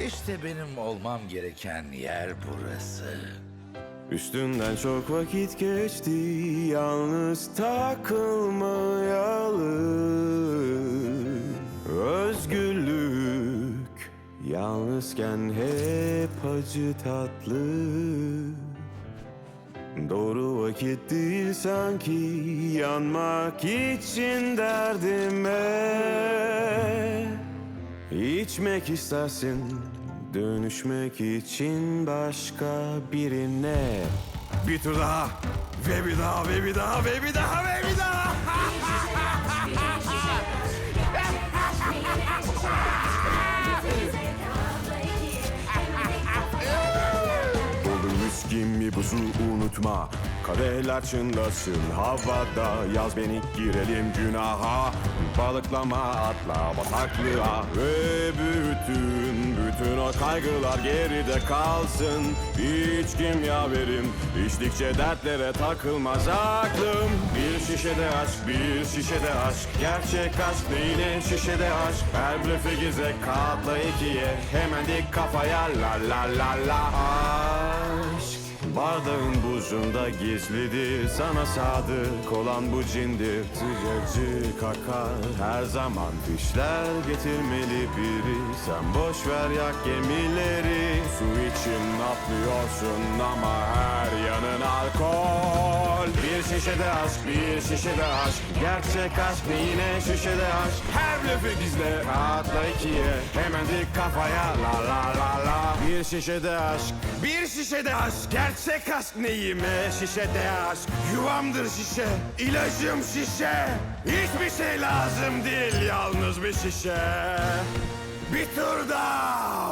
İşte benim olmam gereken yer burası. Üstünden çok vakit geçti yalnız takılmayalı. Özgürlük yalnızken hep acı tatlı. Doğru vakit değil sanki yanmak için derdime İçmek istersin dönüşmek için başka birine. Bir tur daha. Ve bir daha ve bir daha ve bir daha ve bir daha. Doldur viskimi buzu unutma Kadehler çınlasın havada Yaz beni girelim günaha. Balıklama atla bataklığa. Ve bütün bütün o kaygılar geride kalsın. Hiç kimya verim içtikçe dertlere takılmaz aklım. Bir şişede aşk bir şişede aşk. Gerçek aşk yine şişede aşk. Her blöfü gizle katla ikiye Hemen dik kafaya. La la la la Aşk Bardağın buzunda gizlidir Sana sadık olan bu cindir. Sıcacık akar her zaman Fişler getirmeli biri. Sen boş ver yak gemileri Su için atlıyorsun ama her yanın alkol. Bir şişede aşk bir şişede aşk. Gerçek aşk yine? Şişede aşk. Her blöfü gizle katla ikiye. Hemen dik kafaya la la la la. Bir şişede aşk bir şişede aşk. Gerçek aşk neyime? Şişede aşk. Yuvamdır şişe. İlacım şişe. Hiçbir şey lazım değil yalnız bir şişe. Bir tur daha